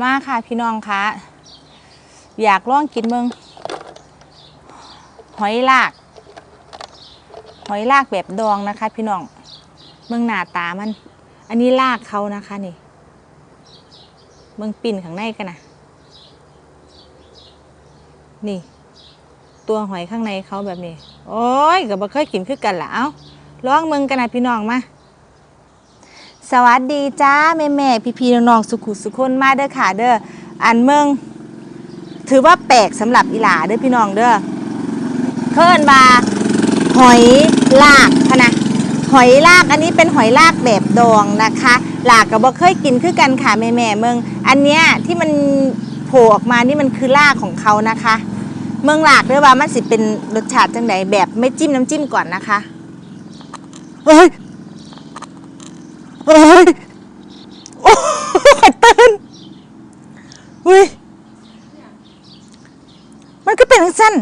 มาค่ะพี่น้องคะอยากลองกินเมืองหอยลาก หอยลากแบบดองนะคะ พี่น้องเมืองหน้าตามัน อันนี้ลากเขานะคะนี่เมืองปิ่นข้างในกันนะนี่ ตัวหอยข้างในเขาแบบนี้ โอ้ยก็บ่เคยกินคือกันละเอ้าลองเมืองกันนะพี่น้องมา สวัสดีจ้าแม่แม่พี่พี่น้องๆสุขุสุคนมาเด้อค่ะเด้ออันเมืองถือว่าแปลกสำหรับอีหลาเด้อพี่น้องเด้อเคิ่นบาหอยลากพะนะหอยลากอันนี้เป็นหอยลากแบบดองนะคะหลากกับบ่เคยกินคือกันค่ะแม่แม่เมืองอันเนี้ยที่มันโผล่ออกมานี่มันคือลากของเขานะคะ เมืองหลากเด้อว่ามันสิเป็นรสชาติจังไดแบบไม่จิ้มน้ำจิ้มก่อนนะคะเฮ้ย เฮ้ยโอ้ตื่นอุ้ยมันก็เป็นสั้น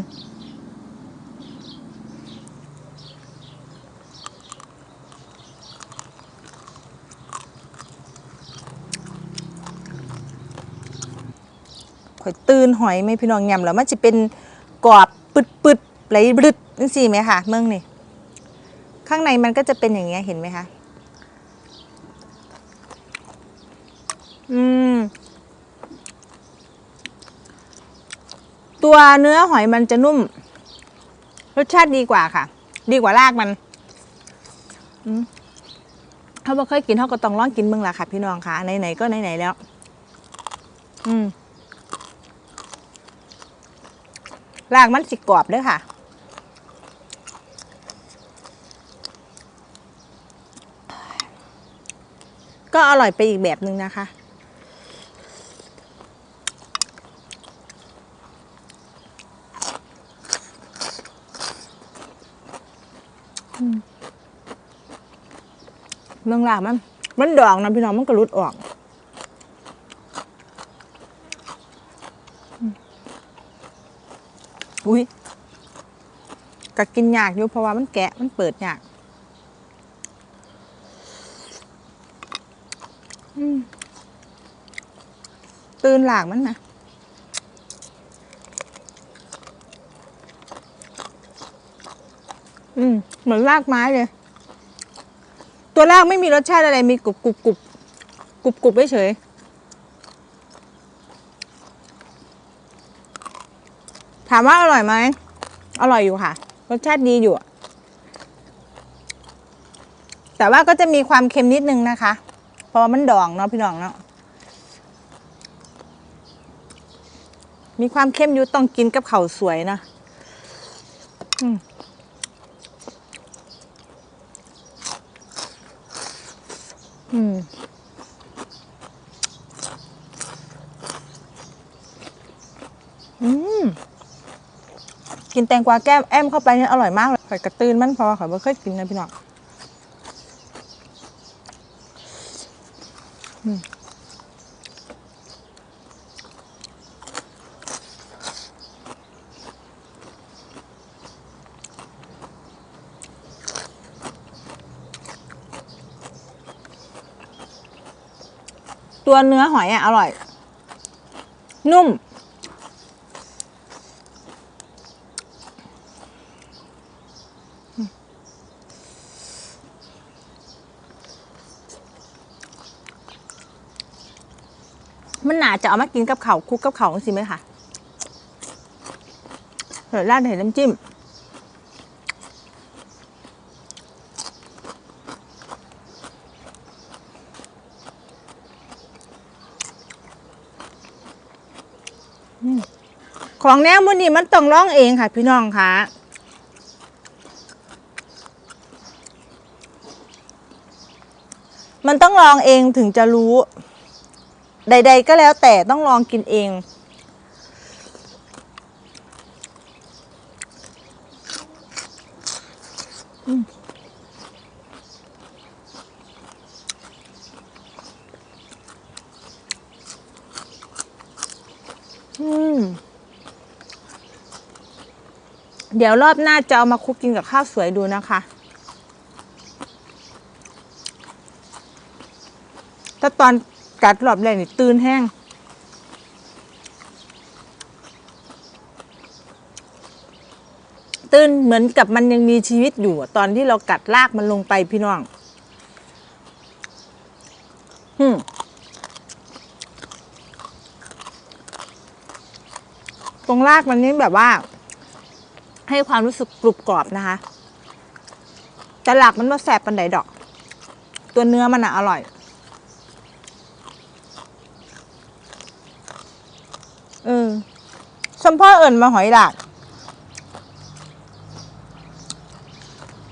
ข่อยตื่นหอยไหมพี่น้องยำแล้วมันจะเป็นกรอบปึดปึดๆไหลบรึดนั่นสิไหมคะเมืองนี่ข้างในมันก็จะเป็นอย่างเงี้ยเห็นไหมคะ อืม ตัวเนื้อหอยมันจะนุ่ม รสชาติดีกว่าค่ะ ดีกว่ารากมันเขาบอกเคยกินเขาก็ต้องลองกินมึงละค่ะ พี่น้องค่ะไหนๆก็ไหนๆแล้ว อืมรากมันสิกรอบด้วยค่ะก็อร่อยไปอีกแบบหนึ่งนะคะ เมืองลาวมัน มันดองนะพี่น้องมันก็รุดออกอืมอุ้ยก็กินยากอยู่เพราะว่ามันแกะมันเปิดยากตื่นหลากมันนะอืม เหมือนรากไม้เลย ตัวแรกไม่มีรสชาติอะไรมีกรุบกรุบกรุบกรุบกรุบเฉยถามว่าอร่อยไหม อร่อยอยู่ค่ะ รสชาติดีอยู่ แต่ว่าก็จะมีความเค็มนิดนึงนะคะ เพราะมันดองเนาะพี่น้องเนาะ มีความเค็มอยู่ต้องกินกับข้าสวยนะ อืม อืมอืมกินแตงกวาแก้มแอมเข้าไปเนี่ยอร่อยมากเลยข่อยกระตือนมันพอข่อยไม่เคยกินนะพี่น้อง ตัวเนื้อหอยอะอร่อย นุ่ม มันหนาจะเอามากินกับเขาคุกกับเขาวสิไหมคะเดี๋ยวราดเห็นน้ำจิ้ม ของแนวมันนี่มันต้องร้องเองค่ะ พี่น้องค่ะมันต้องลองเองถึงจะรู้ ใด ๆ ก็แล้วแต่ต้องลองกินเอง อืมอืม เดี๋ยวรอบหน้าจะเอามาคลุกกินกับข้าวสวยดูนะคะ ถ้าตอนกัดรอบแรกนี่ตื่นแห้ง ตื่นเหมือนกับมันยังมีชีวิตอยู่ ตอนที่เรากัดรากมันลงไปพี่น้อง อืมตรงรากมันนี่แบบว่า ให้ความรู้สึกกรุบกรอบนะคะแต่หลักมันมาแสบปันไดดอก ตัวเนื้อมันอะอร่อย เออสมพ่อเอิ่นมาหอยดาด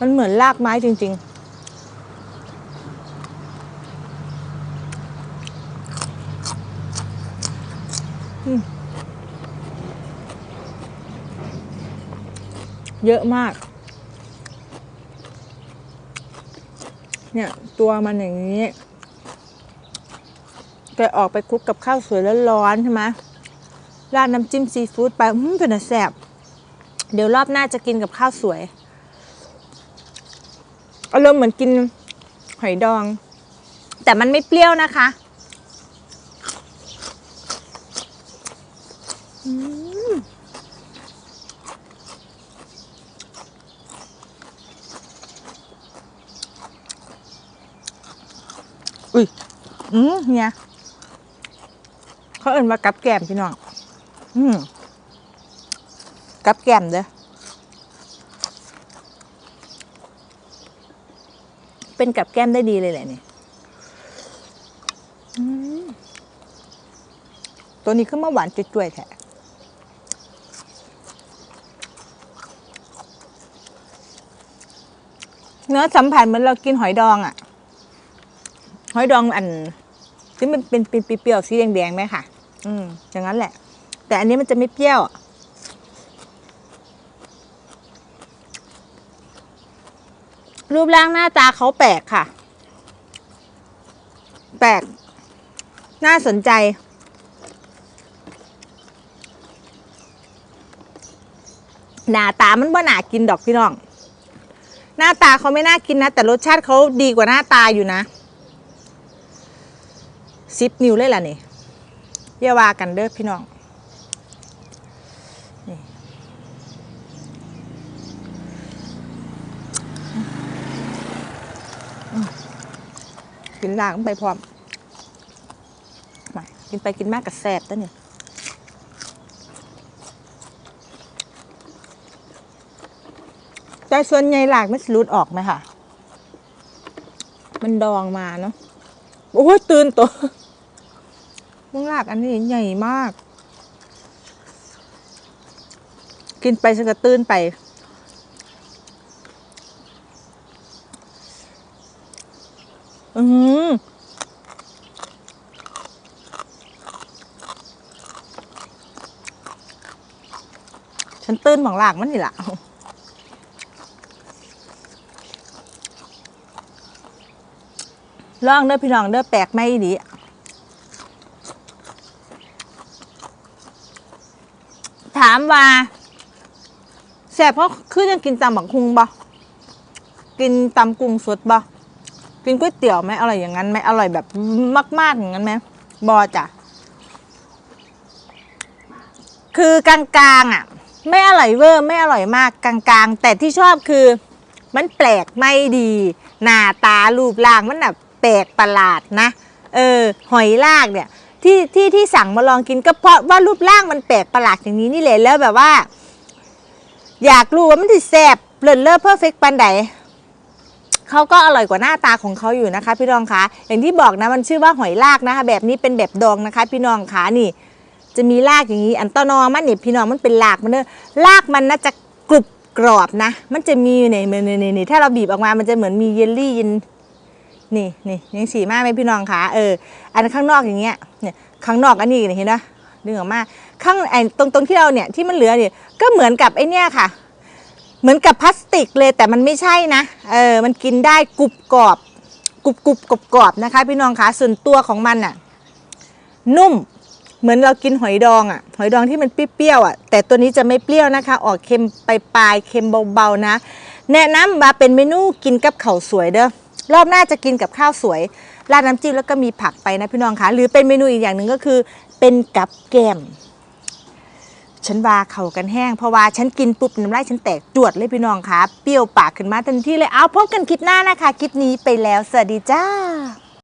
มันเหมือนรากไม้จริงๆอืม เยอะมาก เนี่ยตัวมันอย่างนี้ แกออกไปคลุกกับข้าวสวยแล้วร้อนๆใช่ไหมราดน้ำจิ้มซีฟู้ดไปอืมเป็นอะแสบเดี๋ยวรอบหน้าจะกินกับข้าวสวย อารมณ์เหมือนกินหอยดอง แต่มันไม่เปรี้ยวนะคะ อืม อุ้ย อืมเนี่ย เขาเอิ่นว่ากับแกมพี่น้อง อืมกับแกมเด้อ เป็นกับแก้มได้ดีเลยแหละเนี่ยอืมตัวนี้ขึ้นมาหวานจุ่ยๆแท้เนื้อสัมผัสเหมือนเรากินหอยดองอะ่ะ หอยดองอันที่มันเป็นเป็นเปรี้ยวๆสีแดงๆไหมค่ะ อืมอย่างนั้นแหละ แต่อันนี้มันจะไม่เปรี้ยวรูปร่างหน้าตาเขาแปลกค่ะ แปลก น่าสนใจ หน้าตามันบ่น่ากินดอกพี่น้อง หน้าตาเขาไม่น่ากินนะ แต่รสชาติเขาดีกว่าหน้าตาอยู่นะ ซิปนิ้วเลยล่ะนี่อย่าว่ากันเด้อพี่น้องกินลางไปพร้อมมากินไปกินมากกับแสบตั้เนี่ยแต่ส่วนใหญ่หลากมันสลุดออกไหมค่ะ มันดองมาเนาะ โอ้ยตื่นตัว มึงหลากอันนี้ใหญ่มาก กินไปฉันก็ตื่นไป อืมฉันตื่นหมองหลากมันนี่แหละลองเด้อพี่น้องเด้อแปลกไม่ดี ถามว่าแสบเพราะคือยังกินตำบักคุงบ่กินตำกุ้งสดบ่กินก๋วยเตี๋ยวไหมอร่อยอย่างนั้นไหมอร่อยแบบมาก ๆ อย่างนั้นไหมบอจ้ะคือกลางๆอะ ไม่อร่อยเวอร์ไม่อร่อยมากกลางๆ แต่ที่ชอบคือ มันแปลกไม่ดี หน้าตารูปร่างมันแบบแปลกประหลาดนะ เออ หอยลากเนี่ย ที่ที่ที่สั่งมาลองกินก็เพราะว่ารูปร่างมันแปลกประหลาดอย่างนี้นี่แหละแล้วแบบว่า อยากรู้ว่ามันจะแซ่บเลิศเลิศเพอร์เฟกปันใดเขาก็อร่อยกว่าหน้าตาของเขาอยู่นะคะ พี่น้องคะอย่างที่บอกนะมันชื่อว่าหอยลากนะคะ แบบนี้เป็นแบบดองนะคะ พี่น้องคะนี่ จะมีรากอย่างนี้ อันต้นอมันนี่พี่น้องมันเป็นรากมันเนอะรากมันน่าจะกรุบกรอบนะ มันจะมีอยู่ในในในในถ้าเราบีบออกมามันจะเหมือนมีเยลลี่เย็น นี่นี่ยังสีมากไหมพี่น้องคะเอออันข้างนอกอย่างเงี้ยเนี่ยข้างนอกอันนี้เห็นไหมดึงออกมาข้างไอ้ตรงตรงที่เราเนี่ยที่มันเหลือเนี่ยก็เหมือนกับไอ้เนี่ยค่ะ เหมือนกับพลาสติกเลยแต่มันไม่ใช่นะเออมันกินได้กรุบกรอบกรุบกรุบกรอบกรอบนะคะ พี่น้องคะส่วนตัวของมันอะนุ่มเหมือนเรากินหอยดองอะหอยดองที่มันเปรี้ยวๆอะแต่ตัวนี้จะไม่เปรี้ยวนะคะ ออกเค็มปลายๆเค็มเบาๆนะ แนะนำมาเป็นเมนูกินกับข้าวสวยเด้อ รอบหน้าจะกินกับข้าวสวย ราดน้ำจิ้มแล้วก็มีผักไปนะพี่น้องคะหรือเป็นเมนูอีกอย่างหนึ่งก็คือ เป็นกับแกมชฉันว่าเขากันแห้งเพราะว่าฉันกินปุ๊บน้ำลายฉันแตกจวดเลยพี่น้องค่ะเปรี้ยวปากขึ้นมาทันทีเลยเอาพบกันคลิปหน้านะคะคลิปนี้ไปแล้ว สวัสดีจ้า